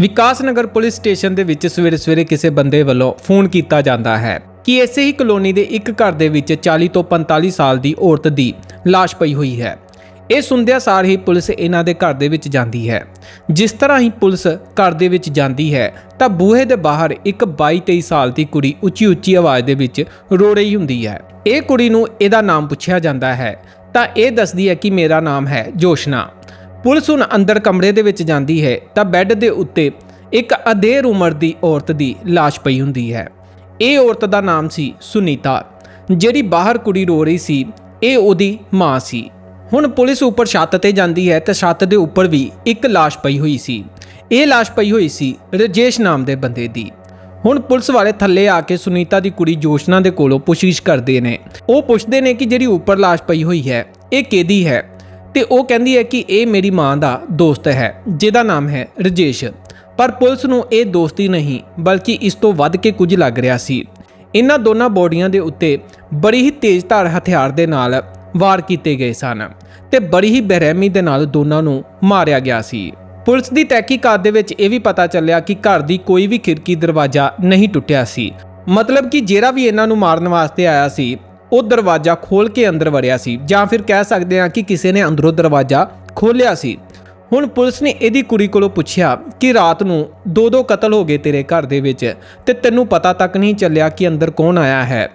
ਵਿਕਾਸ ਨਗਰ police station ਦੇ ਵਿੱਚ ਸਵੇਰੇ ਸਵੇਰੇ ਕਿਸੇ ਬੰਦੇ ਵੱਲੋਂ ਫੋਨ ਕੀਤਾ ਜਾਂਦਾ ਹੈ ਕਿ ਇਸੇ ਹੀ ਕਲੋਨੀ ਦੇ ਇੱਕ ਘਰ ਦੇ ਵਿੱਚ 40 ਤੋਂ 45 ਸਾਲ ਦੀ ਔਰਤ ਦੀ ਲਾਸ਼ ਪਈ ਹੋਈ ਹੈ। ਇਹ ਸੁਣਦਿਆਂ ਸਾਰ ਹੀ ਪੁਲਿਸ ਇਹਨਾਂ ਦੇ ਘਰ ਦੇ ਵਿੱਚ ਜਾਂਦੀ ਹੈ। ਜਿਸ ਤਰ੍ਹਾਂ ਹੀ ਪੁਲਿਸ ਘਰ ਦੇ ਵਿੱਚ ਜਾਂਦੀ ਹੈ, ਤਾਂ ਬੂਹੇ ਦੇ ਬਾਹਰ ਇੱਕ 22-23 ਸਾਲ ਦੀ ਕੁੜੀ ਉੱਚੀ ਉੱਚੀ ਆਵਾਜ਼ ਦੇ ਵਿੱਚ ਰੋ ਰਹੀ ਹੁੰਦੀ ਹੈ। ਇਹ ਕੁੜੀ ਨੂੰ ਇਹਦਾ ਨਾਮ ਪੁੱਛਿਆ ਜਾਂਦਾ ਹੈ, ਤਾਂ ਇਹ ਦੱਸਦੀ ਹੈ ਕਿ ਮੇਰਾ ਨਾਮ ਹੈ ਜੋਸ਼ਨਾ। ਪੁਲਿਸ ਹੁਣ ਅੰਦਰ ਕਮਰੇ ਦੇ ਵਿੱਚ ਜਾਂਦੀ ਹੈ ਤਾਂ ਬੈੱਡ ਦੇ ਉੱਤੇ ਇੱਕ ਅਧੇਰ ਉਮਰ ਦੀ ਔਰਤ ਦੀ ਲਾਸ਼ ਪਈ ਹੁੰਦੀ ਹੈ। ਇਹ ਔਰਤ ਦਾ ਨਾਮ ਸੀ ਸੁਨੀਤਾ, ਜਿਹੜੀ ਬਾਹਰ ਕੁੜੀ ਰੋ ਰਹੀ ਸੀ, ਇਹ ਉਹਦੀ ਮਾਂ ਸੀ। ਹੁਣ ਪੁਲਿਸ ਉੱਪਰ ਛੱਤ ਤੇ ਜਾਂਦੀ ਹੈ ਤੇ ਛੱਤ ਦੇ ਉੱਪਰ ਵੀ ਇੱਕ ਲਾਸ਼ ਪਈ ਹੋਈ ਸੀ। ਇਹ ਲਾਸ਼ ਪਈ ਹੋਈ ਸੀ ਰਜੇਸ਼ ਨਾਮ ਦੇ ਬੰਦੇ ਦੀ। ਹੁਣ ਪੁਲਿਸ ਵਾਲੇ ਥੱਲੇ ਆ ਕੇ ਸੁਨੀਤਾ ਦੀ ਕੁੜੀ ਜੋਸ਼ਨਾ ਦੇ ਕੋਲੋਂ ਪੁੱਛਗਿੱਛ ਕਰਦੇ ਨੇ। ਉਹ ਪੁੱਛਦੇ ਨੇ ਕਿ ਜਿਹੜੀ ਉੱਪਰ ਲਾਸ਼ ਪਈ ਹੋਈ ਹੈ, ਇਹ ਕਿਹਦੀ ਹੈ? ਤੇ ਉਹ ਕਹਿੰਦੀ ਹੈ ਕਿ ਇਹ ਮੇਰੀ ਮਾਂ ਦਾ ਦੋਸਤ ਹੈ, ਜਿਹਦਾ ਨਾਮ ਹੈ ਰਜੇਸ਼। ਪਰ ਪੁਲਿਸ ਨੂੰ ਇਹ ਦੋਸਤੀ ਨਹੀਂ, ਬਲਕਿ ਇਸ ਤੋਂ ਵੱਧ ਕੇ ਕੁਝ ਲੱਗ ਰਿਹਾ ਸੀ। ਇਹਨਾਂ ਦੋਨਾਂ ਬੋਡੀਆਂ ਦੇ ਉੱਤੇ ਬੜੀ ਹੀ ਤੇਜ਼ਧਾਰ ਹਥਿਆਰ ਦੇ ਨਾਲ ਵਾਰ ਕੀਤੇ ਗਏ ਸਨ ਤੇ ਬੜੀ ਹੀ ਬੇਰਹਿਮੀ ਦੇ ਨਾਲ ਦੋਨਾਂ ਨੂੰ ਮਾਰਿਆ ਗਿਆ ਸੀ। ਪੁਲਿਸ ਦੀ ਤਹਿਕੀਕਾਤ ਦੇ ਵਿੱਚ ਇਹ ਵੀ ਪਤਾ ਚੱਲਿਆ ਕਿ ਘਰ ਦੀ ਕੋਈ ਵੀ ਖਿੜਕੀ ਦਰਵਾਜ਼ਾ ਨਹੀਂ ਟੁੱਟਿਆ ਸੀ। ਮਤਲਬ ਕਿ ਜਿਹੜਾ ਵੀ ਇਹਨਾਂ ਨੂੰ ਮਾਰਨ ਵਾਸਤੇ ਆਇਆ ਸੀ ਉਹ ਦਰਵਾਜ਼ਾ ਖੋਲ ਕੇ ਅੰਦਰ ਵੜਿਆ ਸੀ ਜਾਂ ਫਿਰ ਕਹਿ ਸਕਦੇ ਹਾਂ ਕਿ ਕਿਸੇ ਨੇ ਅੰਦਰੋਂ ਦਰਵਾਜ਼ਾ ਖੋਲ੍ਹਿਆ ਸੀ। ਹੁਣ ਪੁਲਿਸ ਨੇ ਇਹਦੀ ਕੁੜੀ ਕੋਲੋਂ ਪੁੱਛਿਆ ਕਿ ਰਾਤ ਨੂੰ ਦੋ ਦੋ ਕਤਲ ਹੋ ਗਏ ਤੇਰੇ ਘਰ ਦੇ ਵਿੱਚ ਤੇ ਤੈਨੂੰ ਪਤਾ ਤੱਕ ਨਹੀਂ ਚੱਲਿਆ ਕਿ ਅੰਦਰ ਕੌਣ ਆਇਆ ਹੈ।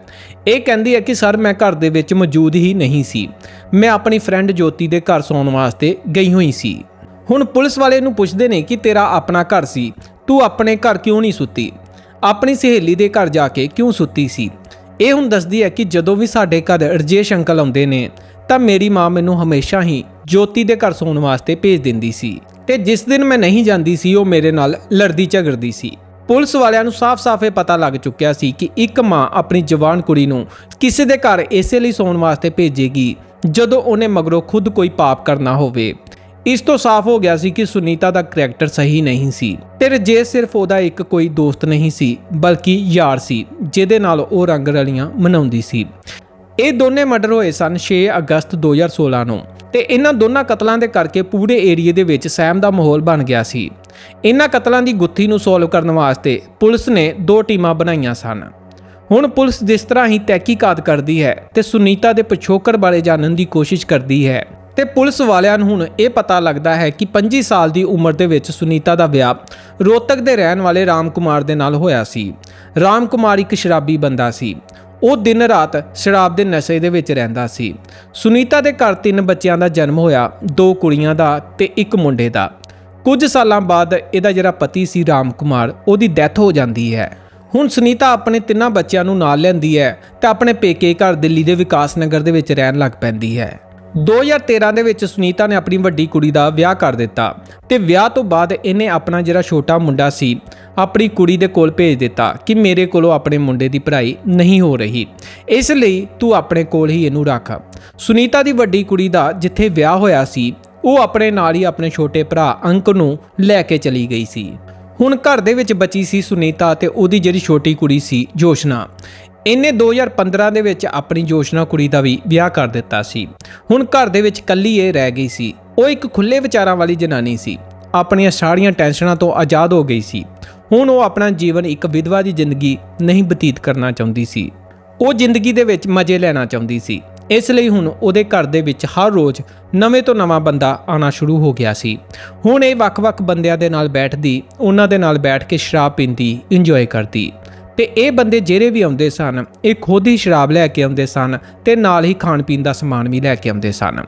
ਇਹ ਕਹਿੰਦੀ ਹੈ ਕਿ ਸਰ ਮੈਂ ਘਰ ਦੇ ਵਿੱਚ ਮੌਜੂਦ ਹੀ ਨਹੀਂ ਸੀ। ਮੈਂ ਆਪਣੀ ਫਰੈਂਡ ਜੋਤੀ ਦੇ ਘਰ ਸੌਣ ਵਾਸਤੇ ਗਈ ਹੋਈ ਸੀ। ਹੁਣ ਪੁਲਿਸ ਵਾਲੇ ਨੂੰ ਪੁੱਛਦੇ ਨੇ ਕਿ ਤੇਰਾ ਆਪਣਾ ਘਰ ਸੀ, ਤੂੰ ਆਪਣੇ ਘਰ ਕਿਉਂ ਨਹੀਂ ਸੁੱਤੀ? ਆਪਣੀ ਸਹੇਲੀ ਦੇ ਘਰ ਜਾ ਕੇ ਕਿਉਂ ਸੁੱਤੀ ਸੀ? ਇਹ ਹੁਣ ਦੱਸਦੀ ਹੈ ਕਿ ਜਦੋਂ ਵੀ ਸਾਡੇ ਘਰ ਰਜੇਸ਼ ਅੰਕਲ ਆਉਂਦੇ ਨੇ, ਤਾਂ ਮੇਰੀ ਮਾਂ ਮੈਨੂੰ ਹਮੇਸ਼ਾ ਹੀ ਜੋਤੀ ਦੇ ਘਰ ਸੌਣ ਵਾਸਤੇ ਭੇਜ ਦਿੰਦੀ ਸੀ ਤੇ ਜਿਸ ਦਿਨ ਮੈਂ ਨਹੀਂ ਜਾਂਦੀ ਸੀ, ਉਹ ਮੇਰੇ ਨਾਲ ਲੜਦੀ ਝਗੜਦੀ ਸੀ। ਪੁਲਿਸ ਵਾਲਿਆਂ ਨੂੰ ਸਾਫ਼-ਸਾਫ਼ ਇਹ ਪਤਾ ਲੱਗ ਚੁੱਕਿਆ ਸੀ ਕਿ ਇੱਕ ਮਾਂ ਆਪਣੀ ਜਵਾਨ ਕੁੜੀ ਨੂੰ ਕਿਸੇ ਦੇ ਘਰ ਇਸੇ ਲਈ ਸੌਣ ਵਾਸਤੇ ਭੇਜੇਗੀ, ਜਦੋਂ ਉਹਨੇ ਮਗਰੋਂ ਖੁਦ ਕੋਈ ਪਾਪ ਕਰਨਾ ਹੋਵੇ। ਇਸ ਤੋਂ ਸਾਫ਼ ਹੋ ਗਿਆ ਸੀ ਕਿ ਸੁਨੀਤਾ ਦਾ ਕਰੈਕਟਰ ਸਹੀ ਨਹੀਂ ਸੀ ਤੇ ਰਜੇਸ਼ ਸਿਰਫ ਉਹਦਾ ਇੱਕ ਕੋਈ ਦੋਸਤ ਨਹੀਂ ਸੀ, ਬਲਕਿ ਯਾਰ ਸੀ, ਜਿਹਦੇ ਨਾਲ ਉਹ ਰੰਗ ਰਲੀਆਂ ਮਨਾਉਂਦੀ ਸੀ। ਇਹ ਦੋਨੇ ਮਰਡਰ ਹੋਏ ਸਨ 6 ਅਗਸਤ 2016 ਨੂੰ ਤੇ ਇਹਨਾਂ ਦੋਨਾਂ ਕਤਲਾਂ ਦੇ ਕਰਕੇ ਪੂਰੇ ਏਰੀਏ ਦੇ ਵਿੱਚ ਸਹਿਮ ਦਾ ਮਾਹੌਲ ਬਣ ਗਿਆ ਸੀ। ਇਹਨਾਂ ਕਤਲਾਂ ਦੀ ਗੁੱਥੀ ਨੂੰ ਸੋਲਵ ਕਰਨ ਵਾਸਤੇ ਪੁਲਿਸ ਨੇ ਦੋ ਟੀਮਾਂ ਬਣਾਈਆਂ ਸਨ। ਹੁਣ ਪੁਲਿਸ ਜਿਸ ਤਰ੍ਹਾਂ ਹੀ ਤਹਿਕੀਕਾਤ ਕਰਦੀ ਹੈ ਤੇ ਸੁਨੀਤਾ ਦੇ ਪਿਛੋਕੜ ਬਾਰੇ ਜਾਣਨ ਦੀ ਕੋਸ਼ਿਸ਼ ਕਰਦੀ ਹੈ ਤੇ ਪੁਲਿਸ ਵਾਲਿਆਂ ਨੂੰ ਹੁਣ ਇਹ ਪਤਾ ਲੱਗਦਾ ਹੈ ਕਿ 25 ਸਾਲ ਦੀ ਉਮਰ ਦੇ ਵਿੱਚ ਸੁਨੀਤਾ ਦਾ ਵਿਆਹ ਰੋਹਤਕ ਦੇ ਰਹਿਣ ਵਾਲੇ ਰਾਮ ਕੁਮਾਰ ਦੇ ਨਾਲ ਹੋਇਆ ਸੀ। ਰਾਮ ਕੁਮਾਰ ਇੱਕ ਸ਼ਰਾਬੀ ਬੰਦਾ ਸੀ। ਉਹ ਦਿਨ ਰਾਤ ਸ਼ਰਾਬ ਦੇ ਨਸ਼ੇ ਦੇ ਵਿੱਚ ਰਹਿੰਦਾ ਸੀ। ਸੁਨੀਤਾ ਦੇ ਘਰ ਤਿੰਨ ਬੱਚਿਆਂ ਦਾ ਜਨਮ ਹੋਇਆ, ਦੋ ਕੁੜੀਆਂ ਦਾ ਤੇ ਇੱਕ ਮੁੰਡੇ ਦਾ। ਕੁਝ ਸਾਲਾਂ ਬਾਅਦ ਇਹਦਾ ਜਿਹੜਾ ਪਤੀ ਸੀ ਰਾਮ ਕੁਮਾਰ, ਉਹਦੀ ਡੈਥ ਹੋ ਜਾਂਦੀ ਹੈ। ਹੁਣ ਸੁਨੀਤਾ ਆਪਣੇ ਤਿੰਨਾਂ ਬੱਚਿਆਂ ਨੂੰ ਨਾਲ ਲੈਂਦੀ ਹੈ ਤੇ ਆਪਣੇ ਪੇਕੇ ਘਰ ਦਿੱਲੀ ਦੇ ਵਿਕਾਸ ਨਗਰ ਦੇ ਵਿੱਚ ਰਹਿਣ ਲੱਗ ਪੈਂਦੀ ਹੈ। 2013 ਦੇ ਵਿੱਚ ਸੁਨੀਤਾ ਨੇ ਆਪਣੀ ਵੱਡੀ ਕੁੜੀ ਦਾ ਵਿਆਹ ਕਰ ਦਿੱਤਾ ਤੇ ਵਿਆਹ ਤੋਂ ਬਾਅਦ ਇਹਨੇ ਆਪਣਾ ਜਿਹੜਾ ਛੋਟਾ ਮੁੰਡਾ ਸੀ, ਆਪਣੀ ਕੁੜੀ ਦੇ ਕੋਲ ਭੇਜ ਦਿੱਤਾ ਕਿ ਮੇਰੇ ਕੋਲੋਂ ਆਪਣੇ ਮੁੰਡੇ ਦੀ ਪੜ੍ਹਾਈ ਨਹੀਂ ਹੋ ਰਹੀ। ਇਸ ਲਈ ਤੂੰ ਆਪਣੇ ਕੋਲ ਹੀ ਇਹਨੂੰ ਰੱਖ। ਸੁਨੀਤਾ ਦੀ ਵੱਡੀ ਕੁੜੀ ਦਾ ਜਿੱਥੇ ਵਿਆਹ ਹੋਇਆ ਸੀ, ਉਹ ਆਪਣੇ ਨਾਲ ਹੀ ਆਪਣੇ ਛੋਟੇ ਭਰਾ ਅੰਕ ਨੂੰ ਲੈ ਕੇ ਚਲੀ ਗਈ ਸੀ। ਹੁਣ ਘਰ ਦੇ ਵਿੱਚ ਬਚੀ ਸੀ ਸੁਨੀਤਾ ਤੇ ਉਹਦੀ ਜਿਹੜੀ ਛੋਟੀ ਕੁੜੀ ਸੀ, ਜੋਸ਼ਨਾ। ਇਹਨੇ 2015 ਦੇ ਵਿੱਚ ਆਪਣੀ ਜੋਸ਼ਨਾ ਕੁੜੀ ਦਾ ਵੀ ਵਿਆਹ ਕਰ ਦਿੱਤਾ ਸੀ। ਹੁਣ ਘਰ ਦੇ ਵਿੱਚ ਕੱਲੀ ਇਹ ਰਹਿ ਗਈ ਸੀ। ਉਹ ਇੱਕ ਖੁੱਲੇ ਵਿਚਾਰਾਂ ਵਾਲੀ ਜਨਾਨੀ ਸੀ। ਆਪਣੀਆਂ ਸਾਰੀਆਂ ਟੈਨਸ਼ਨਾਂ ਤੋਂ ਆਜ਼ਾਦ ਹੋ ਗਈ ਸੀ। ਹੁਣ ਉਹ ਆਪਣਾ ਜੀਵਨ ਇੱਕ ਵਿਧਵਾ ਦੀ ਜ਼ਿੰਦਗੀ ਨਹੀਂ ਬਤੀਤ ਕਰਨਾ ਚਾਹੁੰਦੀ ਸੀ। ਉਹ ਜ਼ਿੰਦਗੀ ਦੇ ਵਿੱਚ ਮਜ਼ੇ ਲੈਣਾ ਚਾਹੁੰਦੀ ਸੀ। ਇਸ ਲਈ ਹੁਣ ਉਹਦੇ ਘਰ ਦੇ ਵਿੱਚ ਹਰ ਰੋਜ਼ ਨਵੇਂ ਤੋਂ ਨਵਾਂ ਬੰਦਾ ਆਣਾ ਸ਼ੁਰੂ ਹੋ ਗਿਆ ਸੀ। ਹੁਣ ਇਹ ਵੱਖ-ਵੱਖ ਬੰਦਿਆਂ ਦੇ ਨਾਲ ਬੈਠਦੀ, ਉਹਨਾਂ ਦੇ ਨਾਲ ਬੈਠ ਕੇ ਸ਼ਰਾਬ ਪੀਂਦੀ ਇੰਜੋਏ ਕਰਦੀ। ਤੇ ਇਹ ਬੰਦੇ ਜਿਹੜੇ ਵੀ ਆਉਂਦੇ ਸਨ, ਇਹ ਖੁਦ ਹੀ ਸ਼ਰਾਬ ਲੈ ਕੇ ਆਉਂਦੇ ਸਨ ਤੇ ਨਾਲ ਹੀ ਖਾਣ ਪੀਣ ਦਾ ਸਮਾਨ ਵੀ ਲੈ ਕੇ ਆਉਂਦੇ ਸਨ।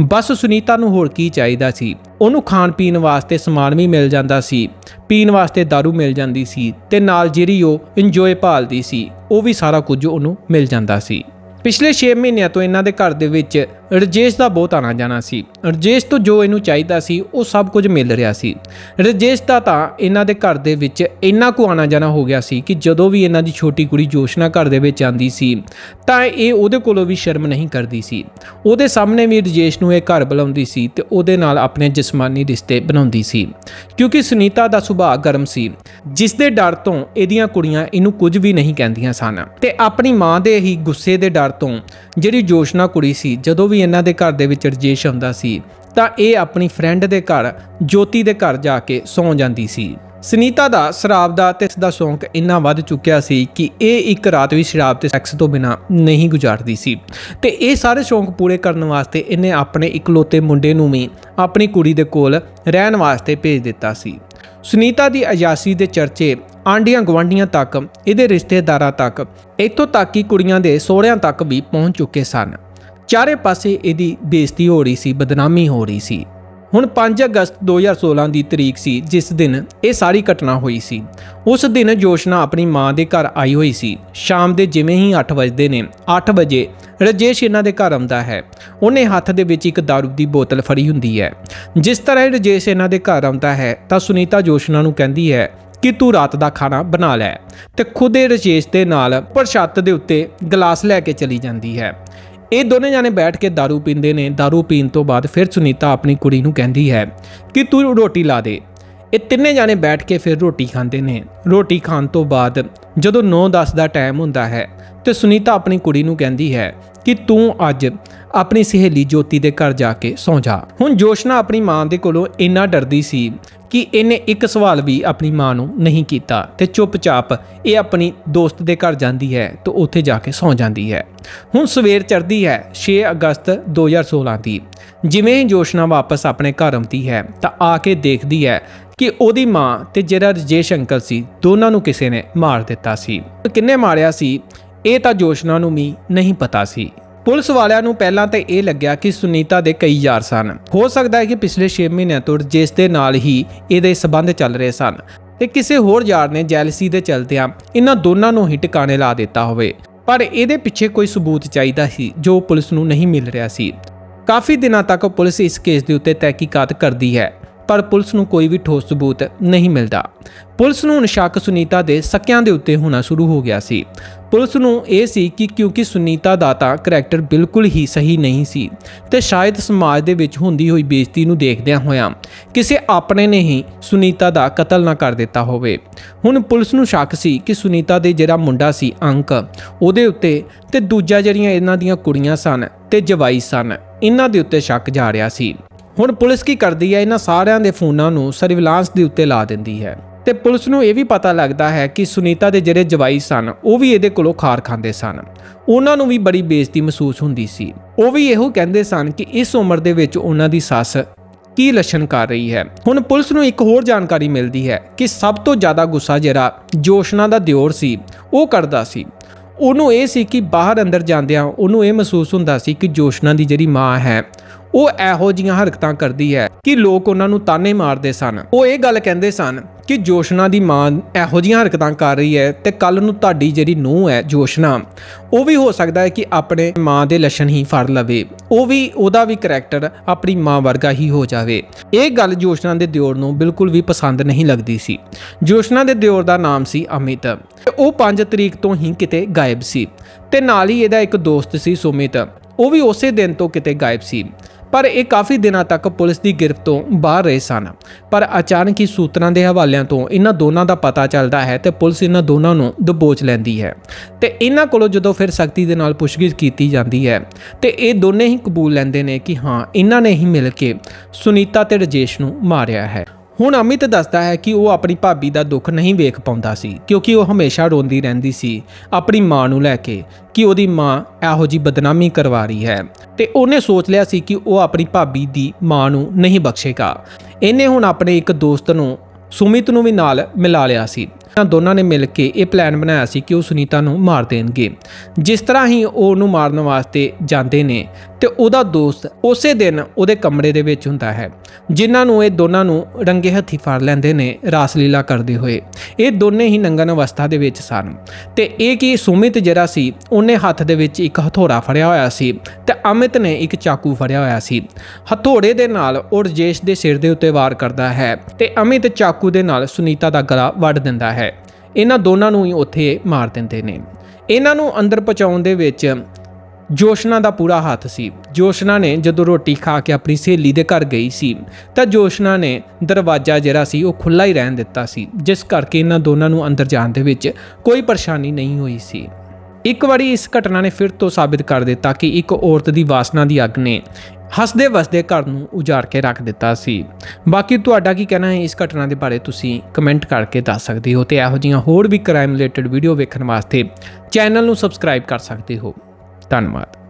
ਬਸ ਸੁਨੀਤਾ ਨੂੰ ਹੋਰ ਕੀ ਚਾਹੀਦਾ ਸੀ? ਉਹਨੂੰ ਖਾਣ ਪੀਣ ਵਾਸਤੇ ਸਮਾਨ ਵੀ ਮਿਲ ਜਾਂਦਾ ਸੀ, ਪੀਣ ਵਾਸਤੇ दारू ਮਿਲ ਜਾਂਦੀ ਸੀ ਤੇ ਨਾਲ ਜਿਹੜੀ ਉਹ ਇੰਜੋਏ ਭਾਲਦੀ ਸੀ, ਉਹ ਵੀ ਸਾਰਾ ਕੁਝ ਉਹਨੂੰ ਮਿਲ ਜਾਂਦਾ ਸੀ। ਪਿਛਲੇ 6 ਮਹੀਨਿਆਂ ਤੋਂ ਇਹਨਾਂ ਦੇ ਘਰ ਦੇ ਵਿੱਚ ਰਜੇਸ਼ ਦਾ ਬਹੁਤ ਆਣਾ ਜਾਣਾ ਸੀ। ਰਜੇਸ਼ ਤੋਂ ਜੋ ਇਹਨੂੰ ਚਾਹੀਦਾ ਸੀ, ਉਹ ਸਭ ਕੁਝ ਮਿਲ ਰਿਹਾ ਸੀ। ਰਜੇਸ਼ ਦਾ ਤਾਂ ਇਹਨਾਂ ਦੇ ਘਰ ਦੇ ਵਿੱਚ ਇੰਨਾ ਕੁ ਆਣਾ ਜਾਣਾ ਹੋ ਗਿਆ ਸੀ ਕਿ ਜਦੋਂ ਵੀ ਇਹਨਾਂ ਦੀ ਛੋਟੀ ਕੁੜੀ ਜੋਸ਼ਨਾ ਘਰ ਦੇ ਵਿੱਚ ਆਂਦੀ ਸੀ, ਤਾਂ ਇਹ ਉਹਦੇ ਕੋਲੋਂ ਵੀ ਸ਼ਰਮ ਨਹੀਂ ਕਰਦੀ ਸੀ। ਉਹਦੇ ਸਾਹਮਣੇ ਵੀ ਰਜੇਸ਼ ਨੂੰ ਇਹ ਘਰ ਬੁਲਾਉਂਦੀ ਸੀ ਤੇ ਉਹਦੇ ਨਾਲ ਆਪਣੇ ਜਿਸਮਾਨੀ ਰਿਸ਼ਤੇ ਬਣਾਉਂਦੀ ਸੀ। ਕਿਉਂਕਿ ਸੁਨੀਤਾ ਦਾ ਸੁਭਾਅ ਗਰਮ ਸੀ। ਜਿਸ ਦੇ ਡਰ ਤੋਂ ਇਹਦੀਆਂ ਕੁੜੀਆਂ ਇਹਨੂੰ ਕੁਝ ਵੀ ਨਹੀਂ ਕਹਿੰਦੀਆਂ ਸਨ। ਤੇ ਆਪਣੀ ਮਾਂ ਦੇ ਹੀ ਗੁੱਸੇ ਦੇ ਡਰ ਤੋਂ ਜਿਹੜੀ ਜੋਸ਼ਨਾ ਕੁੜੀ ਸੀ, ਜਦੋਂ ਵੀ ਇਹਨਾਂ ਦੇ ਘਰ ਦੇ ਵਿੱਚ ਰਜੇਸ਼ ਆਉਂਦਾ ਸੀ, ਤਾਂ ਇਹ ਆਪਣੀ ਫਰੈਂਡ ਦੇ ਘਰ, ਜੋਤੀ ਦੇ ਘਰ ਜਾ ਕੇ ਸੌਂ ਜਾਂਦੀ ਸੀ। ਸੁਨੀਤਾ ਦਾ, ਸ਼ਰਾਬ ਦਾ ਤੇ ਇਸ ਦਾ ਸ਼ੌਂਕ ਇੰਨਾ ਵੱਧ ਚੁੱਕਿਆ ਸੀ ਕਿ ਇਹ ਇੱਕ ਰਾਤ ਵੀ ਸ਼ਰਾਬ ਤੇ ਸੈਕਸ ਤੋਂ ਬਿਨਾ ਨਹੀਂ ਗੁਜ਼ਾਰਦੀ ਸੀ। ਤੇ ਇਹ ਸਾਰੇ ਸ਼ੌਂਕ ਪੂਰੇ ਕਰਨ ਵਾਸਤੇ ਇਹਨੇ ਆਪਣੇ ਇਕਲੌਤੇ ਮੁੰਡੇ ਨੂੰ ਵੀ ਆਪਣੀ ਕੁੜੀ ਦੇ ਕੋਲ ਰਹਿਣ ਵਾਸਤੇ ਭੇਜ ਦਿੱਤਾ ਸੀ। ਸੁਨੀਤਾ ਦੀ ਅਯਾਸ਼ੀ ਦੇ ਚਰਚੇ ਆਂਡੀਆਂ ਗਵਾਂਡੀਆਂ ਤੱਕ, ਇਹਦੇ ਰਿਸ਼ਤੇਦਾਰਾਂ ਤੱਕ, ਇੱਥੋਂ ਤੱਕ ਕਿ ਕੁੜੀਆਂ ਦੇ ਸਹੁਰਿਆਂ ਤੱਕ ਵੀ ਪਹੁੰਚ ਚੁੱਕੇ ਸਨ। ਚਾਰੇ ਪਾਸੇ ਇਹਦੀ ਬੇਇੱਜ਼ਤੀ ਹੋ ਰਹੀ ਸੀ, ਬਦਨਾਮੀ ਹੋ ਰਹੀ ਸੀ। ਹੁਣ 5 ਅਗਸਤ 2016 ਦੀ ਤਰੀਕ ਸੀ, ਜਿਸ ਦਿਨ ਇਹ ਸਾਰੀ ਘਟਨਾ ਹੋਈ ਸੀ। ਉਸ ਦਿਨ ਜੋਸ਼ਨਾ ਆਪਣੀ ਮਾਂ ਦੇ ਘਰ ਆਈ ਹੋਈ ਸੀ। ਸ਼ਾਮ ਦੇ ਜਿਵੇਂ ਹੀ 8 ਵਜੇ ਨੇ 8 ਵਜੇ ਰਜੇਸ਼ ਇਹਨਾਂ ਦੇ ਘਰ ਆਉਂਦਾ ਹੈ। ਉਹਨੇ ਹੱਥ ਦੇ ਵਿੱਚ ਇੱਕ ਦਾਰੂ ਦੀ ਬੋਤਲ ਫੜੀ ਹੁੰਦੀ ਹੈ। ਜਿਸ ਤਰ੍ਹਾਂ ਹੀ ਰਜੇਸ਼ ਇਹਨਾਂ ਦੇ ਘਰ ਆਉਂਦਾ ਹੈ, ਤਾਂ ਸੁਨੀਤਾ ਜੋਸ਼ਨਾ ਨੂੰ ਕਹਿੰਦੀ ਹੈ ਕਿ ਤੂੰ ਰਾਤ ਦਾ ਖਾਣਾ ਬਣਾ ਲੈ ਤੇ ਖੁਦ ਇਹ ਰਜੇਸ਼ ਦੇ ਨਾਲ ਉੱਪਰ ਦੇ ਉੱਤੇ ਗਲਾਸ ਲੈ ਕੇ ਚਲੀ ਜਾਂਦੀ ਹੈ। ਇਹ ਦੋਨੇ ਜਾਣੇ ਬੈਠ ਕੇ दारू ਪੀਂਦੇ ਨੇ दारू ਪੀਣ ਤੋਂ ਬਾਅਦ ਫਿਰ ਸੁਨੀਤਾ ਆਪਣੀ ਕੁੜੀ ਨੂੰ ਕਹਿੰਦੀ ਹੈ ਕਿ ਤੂੰ ਰੋਟੀ ਲਾ ਦੇ ਇਹ ਤਿੰਨੇ ਜਾਣੇ ਬੈਠ ਕੇ ਫਿਰ ਰੋਟੀ ਖਾਂਦੇ ਨੇ ਰੋਟੀ ਖਾਣ ਤੋਂ ਬਾਅਦ ਜਦੋਂ 9-10 ਦਾ ਟਾਈਮ ਹੁੰਦਾ ਹੈ ਤੇ ਸੁਨੀਤਾ ਆਪਣੀ ਕੁੜੀ ਨੂੰ ਕਹਿੰਦੀ ਹੈ ਕਿ ਤੂੰ ਅੱਜ ਆਪਣੀ ਸਹੇਲੀ ਜੋਤੀ ਦੇ ਘਰ ਜਾ ਕੇ ਸੌਂ ਜਾ। ਹੁਣ ਜੋਸ਼ਨਾ ਆਪਣੀ ਮਾਂ ਦੇ ਕੋਲੋਂ ਇੰਨਾ ਡਰਦੀ ਸੀ ਕਿ ਇਹਨੇ ਇੱਕ ਸਵਾਲ ਵੀ ਆਪਣੀ ਮਾਂ ਨੂੰ ਨਹੀਂ ਕੀਤਾ ਤੇ ਚੁੱਪਚਾਪ ਇਹ ਆਪਣੀ ਦੋਸਤ ਦੇ ਘਰ ਜਾਂਦੀ ਹੈ ਤੇ ਉੱਥੇ ਜਾ ਕੇ ਸੌਂ ਜਾਂਦੀ ਹੈ। ਹੁਣ ਸਵੇਰ ਚੜ੍ਹਦੀ ਹੈ 6 ਅਗਸਤ 2016 ਦੀ। ਜਿਵੇਂ ਹੀ ਜੋਸ਼ਨਾ ਵਾਪਸ ਆਪਣੇ ਘਰ ਆਉਂਦੀ ਹੈ ਤਾਂ ਆ ਕੇ ਦੇਖਦੀ ਹੈ ਕਿ ਉਹਦੀ ਮਾਂ ਤੇ ਜਿਹੜਾ ਰਜੇਸ਼ ਅੰਕਲ ਸੀ ਦੋਨਾਂ ਨੂੰ ਕਿਸੇ ਨੇ ਮਾਰ ਦਿੱਤਾ ਸੀ। ਕਿੰਨੇ ਮਾਰਿਆ ਸੀ ਇਹ ਤਾਂ ਜੋਸ਼ਨਾ ਨੂੰ ਵੀ ਨਹੀਂ ਪਤਾ ਸੀ। ਪੁਲਿਸ ਵਾਲਿਆਂ ਨੂੰ ਪਹਿਲਾਂ ਤਾਂ ਇਹ ਲੱਗਿਆ ਕਿ ਸੁਨੀਤਾ ਦੇ ਕਈ ਯਾਰ ਸਨ। ਹੋ ਸਕਦਾ ਹੈ ਕਿ ਪਿਛਲੇ 6 ਮਹੀਨਿਆਂ ਤੋਂ ਜਿਸ ਦੇ ਨਾਲ ਹੀ ਇਹਦੇ ਸਬੰਧ ਚੱਲ ਰਹੇ ਸਨ ਤੇ ਕਿਸੇ ਹੋਰ ਯਾਰ ਨੇ ਜੈਲਸੀ ਦੇ ਚਲਦਿਆਂ ਇਹਨਾਂ ਦੋਨਾਂ ਨੂੰ ਹੀ ਟਿਕਾਣੇ ਲਾ ਦਿੱਤਾ ਹੋਵੇ। ਪਰ ਇਹਦੇ ਪਿੱਛੇ ਕੋਈ ਸਬੂਤ ਚਾਹੀਦਾ ਸੀ, ਜੋ ਪੁਲਿਸ ਨੂੰ ਨਹੀਂ ਮਿਲ ਰਿਹਾ ਸੀ। ਕਾਫੀ ਦਿਨਾਂ ਤੱਕ ਪੁਲਿਸ ਇਸ ਕੇਸ ਦੇ ਉੱਤੇ ਤਹਿਕੀਕਾਤ ਕਰਦੀ ਹੈ, ਪਰ ਪੁਲਿਸ ਨੂੰ ਕੋਈ ਵੀ ਠੋਸ ਸਬੂਤ ਨਹੀਂ ਮਿਲਦਾ। ਪੁਲਿਸ ਨੂੰ ਹੁਣ ਸ਼ੱਕ ਸੁਨੀਤਾ ਦੇ ਸਕਿਆਂ ਦੇ ਉੱਤੇ ਹੋਣਾ ਸ਼ੁਰੂ ਹੋ ਗਿਆ ਸੀ। ਪੁਲਿਸ ਨੂੰ ਇਹ ਸੀ ਕਿ ਕਿਉਂਕਿ ਸੁਨੀਤਾ ਦਾ ਤਾਂ ਕਰੈਕਟਰ ਬਿਲਕੁਲ ਹੀ ਸਹੀ ਨਹੀਂ ਸੀ, ਤੇ ਸ਼ਾਇਦ ਸਮਾਜ ਦੇ ਵਿੱਚ ਹੁੰਦੀ ਹੋਈ ਬੇਇੱਜ਼ਤੀ ਨੂੰ ਦੇਖਦਿਆਂ ਹੋਇਆਂ ਕਿਸੇ ਆਪਣੇ ਨੇ ਹੀ ਸੁਨੀਤਾ ਦਾ ਕਤਲ ਨਾ ਕਰ ਦਿੱਤਾ ਹੋਵੇ। ਹੁਣ ਪੁਲਿਸ ਨੂੰ ਸ਼ੱਕ ਸੀ ਕਿ ਸੁਨੀਤਾ ਦੇ ਜਿਹੜਾ ਮੁੰਡਾ ਸੀ ਅੰਕ, ਉਹਦੇ ਉੱਤੇ ਤੇ ਦੂਜਾ ਜਿਹੜੀਆਂ ਇਹਨਾਂ ਦੀਆਂ ਕੁੜੀਆਂ ਸਨ ਤੇ ਜਵਾਈ ਸਨ, ਇਹਨਾਂ ਦੇ ਉੱਤੇ ਸ਼ੱਕ ਜਾ ਰਿਹਾ ਸੀ। ਹੁਣ ਪੁਲਿਸ ਕੀ ਕਰਦੀ ਹੈ, ਇਹਨਾਂ ਸਾਰਿਆਂ ਦੇ ਫੋਨਾਂ ਨੂੰ ਸਰਵਿਲਾਂਸ ਦੇ ਉੱਤੇ ਲਾ ਦਿੰਦੀ ਹੈ। ਤੇ ਪੁਲਿਸ ਨੂੰ ਇਹ ਵੀ ਪਤਾ ਲੱਗਦਾ ਹੈ ਕਿ ਸੁਨੀਤਾ ਦੇ ਜਿਹੜੇ ਜਵਾਈ ਸਨ, ਉਹ ਵੀ ਇਹਦੇ ਕੋਲੋਂ ਖਾਰ ਖਾਂਦੇ ਸਨ। ਉਹਨਾਂ ਨੂੰ ਵੀ ਬੜੀ ਬੇਇੱਜ਼ਤੀ ਮਹਿਸੂਸ ਹੁੰਦੀ ਸੀ। ਉਹ ਵੀ ਇਹੋ ਕਹਿੰਦੇ ਸਨ ਕਿ ਇਸ ਉਮਰ ਦੇ ਵਿੱਚ ਉਹਨਾਂ ਦੀ ਸੱਸ ਕੀ ਲੱਛਣ ਕਰ ਰਹੀ ਹੈ। ਹੁਣ ਪੁਲਿਸ ਨੂੰ ਇੱਕ ਹੋਰ ਜਾਣਕਾਰੀ ਮਿਲਦੀ ਹੈ ਕਿ ਸਭ ਤੋਂ ਜ਼ਿਆਦਾ ਗੁੱਸਾ ਜਿਹੜਾ ਜੋਸ਼ਨਾ ਦਾ ਦਿਓਰ ਸੀ, ਉਹ ਕਰਦਾ ਸੀ। ਉਹਨੂੰ ਇਹ ਸੀ ਕਿ ਬਾਹਰ ਅੰਦਰ ਜਾਂਦਿਆਂ ਉਹਨੂੰ ਇਹ ਮਹਿਸੂਸ ਹੁੰਦਾ ਸੀ ਕਿ ਜੋਸ਼ਨਾ ਦੀ ਜਿਹੜੀ ਮਾਂ ਹੈ ਉਹ ਇਹੋ ਜੀਆਂ ਹਰਕਤਾਂ ਕਰਦੀ ਹੈ ਕਿ ਲੋਕ ਉਹਨਾਂ ਨੂੰ ਤਾਨੇ ਮਾਰਦੇ ਸਨ। ਉਹ ਇਹ ਗੱਲ ਕਹਿੰਦੇ ਸਨ ਕਿ ਜੋਸ਼ਨਾ ਦੀ ਮਾਂ ਇਹੋ ਜੀਆਂ ਹਰਕਤਾਂ ਕਰ ਰਹੀ ਹੈ ਤੇ ਕੱਲ ਨੂੰ ਤੁਹਾਡੀ ਜਿਹੜੀ ਨੂੰਹ ਹੈ, ਜੋਸ਼ਨਾ, ਉਹ ਵੀ ਹੋ ਸਕਦਾ ਹੈ ਕਿ ਆਪਣੇ ਮਾਂ ਦੇ ਲੱਛਣ ਹੀ ਫੜ ਲਵੇ। ਉਹ ਵੀ, ਉਹਦਾ ਵੀ ਕਰੈਕਟਰ ਆਪਣੀ ਮਾਂ ਵਰਗਾ ਹੀ ਹੋ ਜਾਵੇ। ਇਹ ਗੱਲ ਜੋਸ਼ਨਾ ਦੇ ਦਿਓਰ ਨੂੰ ਬਿਲਕੁਲ ਵੀ ਪਸੰਦ ਨਹੀਂ ਲੱਗਦੀ ਸੀ। ਜੋਸ਼ਨਾ ਦੇ ਦਿਓਰ ਦਾ ਨਾਮ ਸੀ ਅਮਿਤ ਉਹ 5 ਤਰੀਕ ਤੋਂ ਹੀ ਕਿਤੇ ਗਾਇਬ ਸੀ ਤੇ ਨਾਲ ਹੀ ਇਹਦਾ ਇੱਕ ਦੋਸਤ ਸੀ ਸੁਮਿਤ। ਉਹ ਵੀ ਉਸੇ ਦਿਨ ਤੋਂ ਕਿਤੇ ਗਾਇਬ ਸੀ। ਪਰ ਇਹ ਕਾਫੀ ਦਿਨਾਂ ਤੱਕ ਪੁਲਿਸ ਦੀ ਗ੍ਰਿਫ਼ਤ ਤੋਂ ਬਾਹਰ ਰਹੇ ਸਨ। ਪਰ ਅਚਾਨਕ ਹੀ ਸੂਤਰਾਂ ਦੇ ਹਵਾਲਿਆਂ ਤੋਂ ਇਹਨਾਂ ਦੋਨਾਂ ਦਾ ਪਤਾ ਚੱਲਦਾ ਹੈ ਤੇ ਪੁਲਿਸ ਇਹਨਾਂ ਦੋਨਾਂ ਨੂੰ ਦਬੋਚ ਲੈਂਦੀ ਹੈ। ਤੇ ਇਹਨਾਂ ਕੋਲੋਂ ਜਦੋਂ ਫਿਰ ਸਖਤੀ ਦੇ ਨਾਲ ਪੁੱਛਗਿੱਛ ਕੀਤੀ ਜਾਂਦੀ ਹੈ, ਤੇ ਇਹ ਦੋਨੇ ਹੀ ਕਬੂਲ ਲੈਂਦੇ ਨੇ ਕਿ ਹਾਂ, ਇਹਨਾਂ ਨੇ ਹੀ ਮਿਲ ਕੇ ਸੁਨੀਤਾ ਤੇ ਰਜੇਸ਼ ਨੂੰ ਮਾਰਿਆ ਹੈ। ਹੁਣ ਅਮਿਤ ਦੱਸਦਾ ਹੈ ਕਿ ਉਹ ਆਪਣੀ ਭਾਬੀ ਦਾ ਦੁੱਖ ਨਹੀਂ ਵੇਖ ਪਾਉਂਦਾ ਸੀ, ਕਿਉਂਕਿ ਉਹ ਹਮੇਸ਼ਾ ਰੋਂਦੀ ਰਹਿੰਦੀ ਸੀ ਆਪਣੀ ਮਾਂ ਨੂੰ ਲੈ ਕੇ ਕਿ ਉਹਦੀ ਮਾਂ ਇਹੋ ਜੀ ਬਦਨਾਮੀ ਕਰਵਾ ਰਹੀ ਹੈ। ਤੇ ਉਹਨੇ ਸੋਚ ਲਿਆ ਸੀ ਕਿ ਉਹ ਆਪਣੀ ਭਾਬੀ ਦੀ ਮਾਂ ਨੂੰ ਨਹੀਂ ਬਖਸ਼ੇਗਾ। ਇਹਨੇ ਹੁਣ ਆਪਣੇ ਇੱਕ ਦੋਸਤ ਨੂੰ, ਸੁਮਿਤ ਨੂੰ ਵੀ ਨਾਲ ਮਿਲਾ ਲਿਆ ਸੀ। ਇਹਨਾਂ ਦੋਨਾਂ ਨੇ ਮਿਲ ਕੇ ਇਹ ਪਲਾਨ ਬਣਾਇਆ ਸੀ ਕਿ ਉਹ ਸੁਨੀਤਾ ਨੂੰ ਮਾਰ ਦੇਣਗੇ। ਜਿਸ ਤਰ੍ਹਾਂ ਹੀ ਉਹ ਉਹਨੂੰ ਮਾਰਨ ਵਾਸਤੇ ਜਾਂਦੇ ਨੇ, ਤੇ ਉਹਦਾ ਦੋਸਤ ਉਸੇ ਦਿਨ ਉਹਦੇ ਕਮਰੇ ਦੇ ਵਿੱਚ ਹੁੰਦਾ ਹੈ, ਜਿਨ੍ਹਾਂ ਨੂੰ ਇਹ ਦੋਨਾਂ ਨੂੰ ਰੰਗੇ ਹੱਥੀ ਫੜ ਲੈਂਦੇ ਨੇ, ਰਾਸਲੀਲਾ ਕਰਦੇ ਹੋਏ। ਇਹ ਦੋਨੇ ਹੀ ਨੰਗਨ ਅਵਸਥਾ ਦੇ ਵਿੱਚ ਸਨ। ਤੇ ਇਹ ਕੀ ਸੁਮਿਤ ਜਿਹੜਾ ਸੀ, ਉਹਨੇ ਹੱਥ ਦੇ ਵਿੱਚ ਇੱਕ ਹਥੌੜਾ ਫੜਿਆ ਹੋਇਆ ਸੀ ਤੇ ਅਮਿਤ ਨੇ ਇੱਕ ਚਾਕੂ ਫੜਿਆ ਹੋਇਆ ਸੀ। ਹਥੌੜੇ ਦੇ ਨਾਲ ਉਹ ਰਜੇਸ਼ ਦੇ ਸਿਰ ਦੇ ਉੱਤੇ ਵਾਰ ਕਰਦਾ ਹੈ ਤੇ ਅਮਿਤ ਚਾਕੂ ਦੇ ਨਾਲ ਸੁਨੀਤਾ ਦਾ ਗਲਾ ਵੱਢ ਦਿੰਦਾ ਹੈ। ਇਹਨਾਂ ਦੋਨਾਂ ਨੂੰ ਹੀ ਉੱਥੇ ਮਾਰ ਦਿੰਦੇ ਨੇ। ਇਹਨਾਂ ਨੂੰ ਅੰਦਰ ਪਹੁੰਚਾਉਣ ਦੇ ਵਿੱਚ ਜੋਸ਼ਨਾ ਦਾ ਪੂਰਾ ਹੱਥ ਸੀ। ਜੋਸ਼ਨਾ ਨੇ ਜਦੋਂ ਰੋਟੀ ਖਾ ਕੇ ਆਪਣੀ ਸਹੇਲੀ ਦੇ ਘਰ ਗਈ ਸੀ, ਤਾਂ ਜੋਸ਼ਨਾ ਨੇ ਦਰਵਾਜ਼ਾ ਜਿਹੜਾ ਸੀ, ਉਹ ਖੁੱਲਾ ਹੀ ਰਹਿਣ ਦਿੱਤਾ ਸੀ, ਜਿਸ ਕਰਕੇ ਇਹਨਾਂ ਦੋਨਾਂ ਨੂੰ ਅੰਦਰ ਜਾਣ ਦੇ ਵਿੱਚ ਕੋਈ ਪਰੇਸ਼ਾਨੀ ਨਹੀਂ ਹੋਈ ਸੀ। ਇੱਕ ਵਾਰੀ ਇਸ ਘਟਨਾ ਨੇ ਫਿਰ ਤੋਂ ਸਾਬਿਤ ਕਰ ਦਿੱਤਾ ਕਿ ਇੱਕ ਔਰਤ ਦੀ ਵਾਸਨਾ ਦੀ ਅੱਗ ਨੇ ਹੱਸਦੇ ਵਸਦੇ ਘਰ ਨੂੰ ਉਜਾੜ ਕੇ ਰੱਖ ਦਿੱਤਾ ਸੀ। ਬਾਕੀ ਤੁਹਾਡਾ ਕੀ ਕਹਿਣਾ ਹੈ ਇਸ ਘਟਨਾ ਦੇ ਬਾਰੇ ਤੁਸੀਂ ਕਮੈਂਟ ਕਰਕੇ ਦੱਸ ਸਕਦੇ ਹੋ ਤੇ ਇਹੋ ਜਿਹੀਆਂ ਹੋਰ ਵੀ ਕ੍ਰਾਈਮ ਰਿਲੇਟਡ ਵੀਡੀਓ ਵੇਖਣ ਵਾਸਤੇ ਚੈਨਲ ਨੂੰ ਸਬਸਕ੍ਰਾਈਬ ਕਰ ਸਕਦੇ ਹੋ। ਧੰਨਵਾਦ।